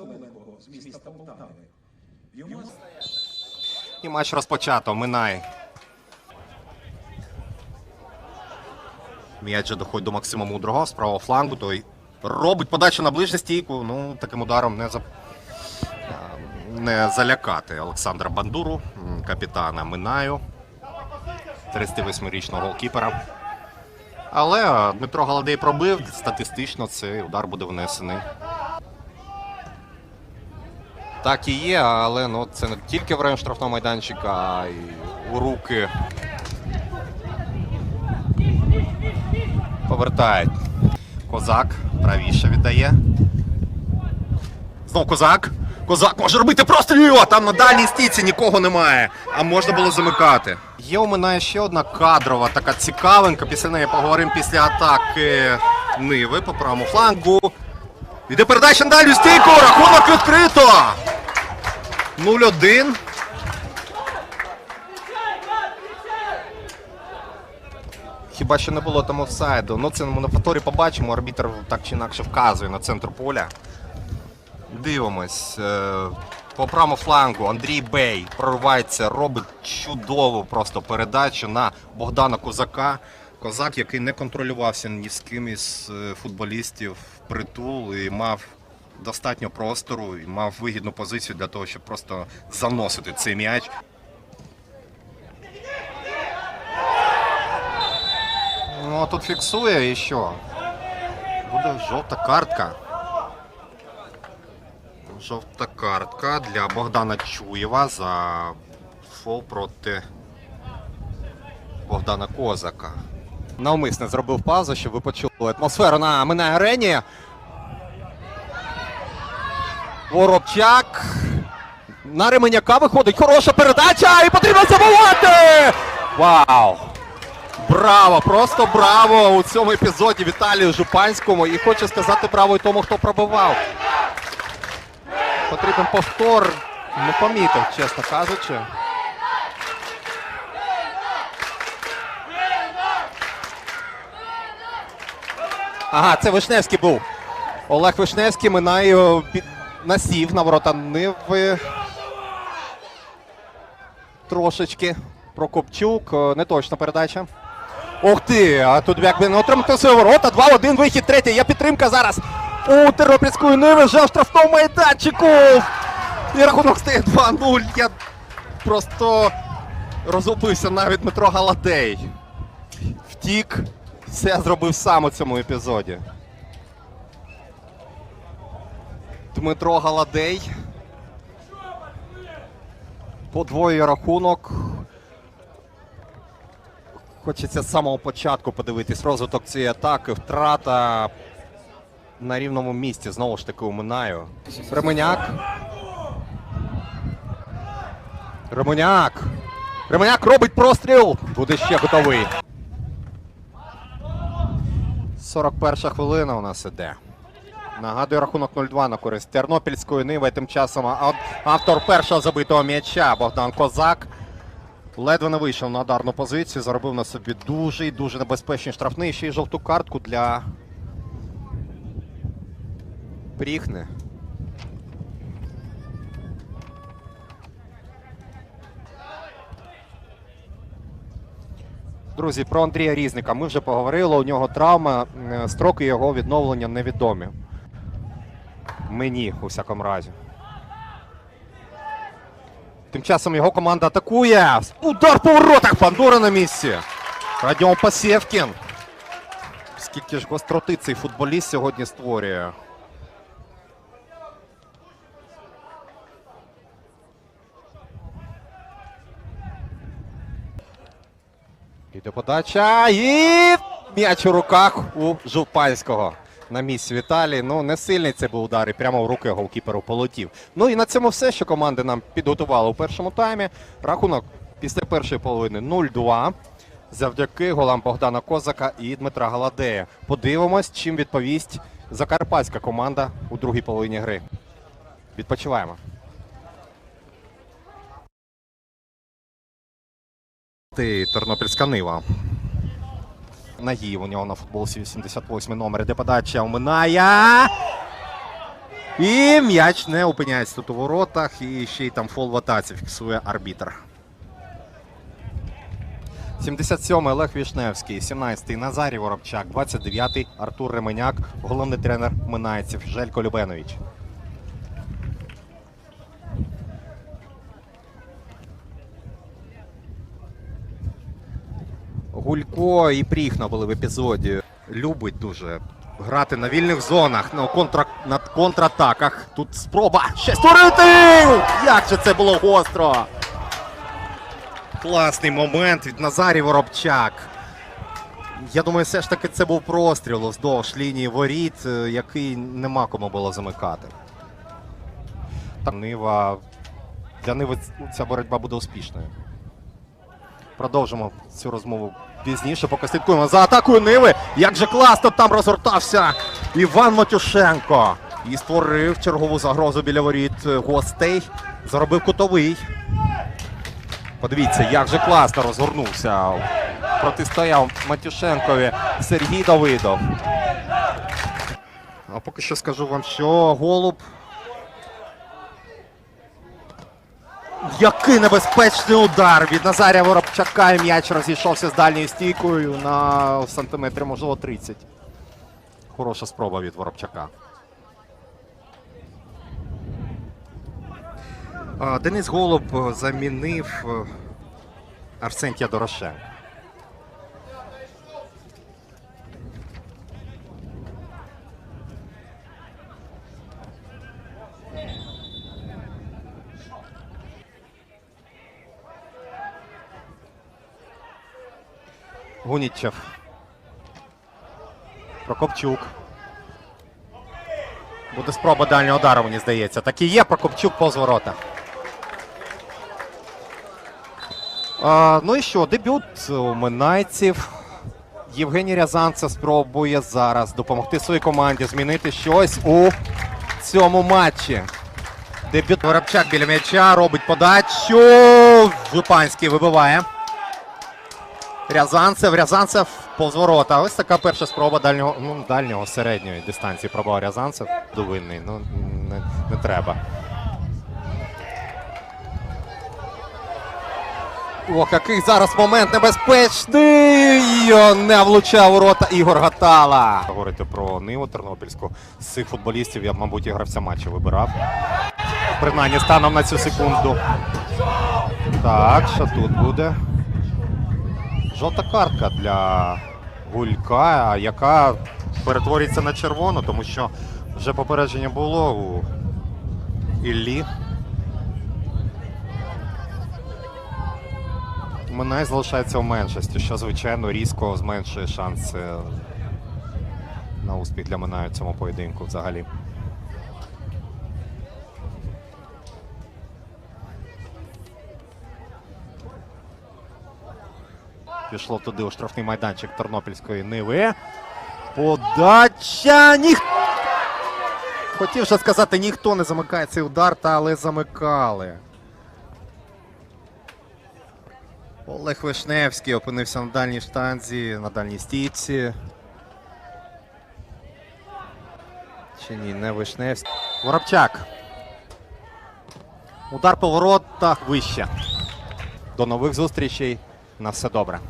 Василенко з міста Полтави. Йому І матч розпочато. Минай. М'яч доходить до Максима Мудрого з правого флангу. Той робить подачу на ближню стійку. Ну, таким ударом не за... не залякати Олександра Бандуру, капітана Минаю, 38-річного голкіпера. Але Дмитро Галадей пробив. Статистично цей удар буде внесений. Так і є, але ну, це не тільки в район штрафного майданчика, а й у руки. Повертають. Козак правіше віддає. Знов козак. Козак може робити простріл! а Там на дальній стійці нікого немає. А можна було замикати. Є у мене ще одна кадрова така цікавинка. Після неї поговоримо після атаки Ниви по правому флангу. Іде передача на дальню стійку! Рахунок відкрито! 0-1. Хіба що не було там офсайду. Ну це ми на повторі побачимо. Арбітр так чи інакше вказує на центр поля. Дивимось. Е, По правому флангу Андрій Бей проривається, робить чудову просто передачу на Богдана Козака. Козак, який не контролювався ні з ким із е, футболістів притул і мав достатньо простору і мав вигідну позицію для того, щоб просто заносити цей м'яч. Ну, тут фіксує і що? Буде жовта картка. Жовта картка для Богдана Чуєва за фол проти Богдана Козака. Навмисне зробив паузу, щоб ви почули атмосферу на Минай арені. Воробчак. На Ременяка виходить. Хороша передача і потрібно забувати! Вау! Браво! Просто браво у цьому епізоді Віталію Жупанському. І хочу сказати браво і тому, хто пробивав. Потрібен повтор. Не помітив, чесно кажучи. Ага, це Вишневський був. Олег Вишневський минає під... насів на ворота Ниви. Трошечки. Прокопчук. е, Не точна передача. Ух ти! А тут якби не отримати свої ворота. 2-1 вихід третій. Є підтримка зараз. У Тернопільської Ниви вже в штрафному майданчику. І рахунок стає 2-0. Я просто розгубився навіть Дмитро Галадей. Втік. Все зробив сам у цьому епізоді. Дмитро Галадей. Подвоює рахунок. Хочеться з самого початку подивитись розвиток цієї атаки. Втрата на рівному місці. Знову ж таки уминаю. Ременяк. Ременяк. Ременяк робить простріл. Буде ще готовий. 41 хвилина у нас іде. Нагадую, рахунок 0-2 на користь Тернопільської Ниви. Тим часом автор першого забитого м'яча Богдан Козак. Ледве не вийшов на ударну позицію, заробив на собі дуже і дуже небезпечний штрафний. Ще й жовту картку для Пріхни. Друзі, про Андрія Різника ми вже поговорили. У нього травма, е, строки його відновлення невідомі. Мені, у всякому разі. Тим часом його команда атакує. Удар по воротах. Пандора на місці. Радіон Пасєвкін. Скільки ж гостроти цей футболіст сьогодні створює. Іде подача і м'яч у руках у Жупанського. На місці Віталій. Ну, не сильний це був удар і прямо в руки голкіперу полетів. Ну і на цьому все, що команди нам підготували у першому таймі. Рахунок після першої половини 0-2. Завдяки голам Богдана Козака і Дмитра Галадея. Подивимось, чим відповість закарпатська команда у другій половині гри. Відпочиваємо. Тернопільська Нива. Нагіїв у нього на футболці 88 номер. Де подача оминає. І м'яч не опиняється тут у воротах, і ще й там фол в атаці фіксує арбітр. 77-й Олег Вішневський, 17-й Назарій Воробчак, 29-й Артур Ременяк, головний тренер Минайців Желько Любенович. Гулько і Пріхна були в епізоді. Любить дуже грати на вільних зонах, на, контра... на контратаках. Тут спроба ще створити! Як же це було гостро! Класний момент від Назарі Воробчак. Я думаю, все ж таки це був простріл вздовж лінії воріт, е, який нема кому було замикати. Нива. Для Ниви ця боротьба буде успішною. Продовжимо цю розмову пізніше, поки слідкуємо за атакою Ниви. Як же класно там розгортався Іван Матюшенко. І створив чергову загрозу біля воріт е, гостей. Заробив кутовий. Подивіться, як же класно розгорнувся. Протистояв Матюшенкові Сергій Давидов. А поки що скажу вам, що голуб. Який небезпечний удар від Назарія Воробчака і м'яч розійшовся з дальньою стійкою на сантиметрі, можливо, 30. Хороша спроба від Воробчака. Денис Голуб е, замінив е, Арсентія Дорошенка. Гунічев. Прокопчук. Буде спроба дальнього удару, мені здається. Так і є Прокопчук повз ворота. Ну і що, дебют у Минайців. Євгеній Рязанцев спробує зараз допомогти своїй команді змінити щось у цьому матчі. Дебют Воробчак біля м'яча робить подачу. Жупанський вибиває. Рязанцев, Рязанцев повз ворота. Ось така перша спроба дальнього, ну, дальнього середньої дистанції пробував Рязанцев. Довинний, ну не, не треба. Ох, який зараз момент небезпечний! Не влучав у рота Ігор Гатала. Говорити про Ниву Тернопільську. З цих футболістів я, мабуть, і гравця матчу вибирав. Принаймні станом на цю секунду. Так, що тут буде? Жовта картка для Гулька, яка перетворюється на червону, тому що вже попередження було у Іллі. Минай залишається в меншості, що, звичайно, різко зменшує шанси на успіх для Минаю в цьому поєдинку взагалі. Пішло туди у штрафний майданчик Тернопільської Ниви. Подача! Ніх... Хотів ще сказати, ніхто не замикає цей удар, та але замикали. Олег Вишневський опинився на дальній штанзі, на дальній стійці. Чи ні, не Вишневський. Воробчак. Удар по воротах вище. До нових зустрічей. На все добре.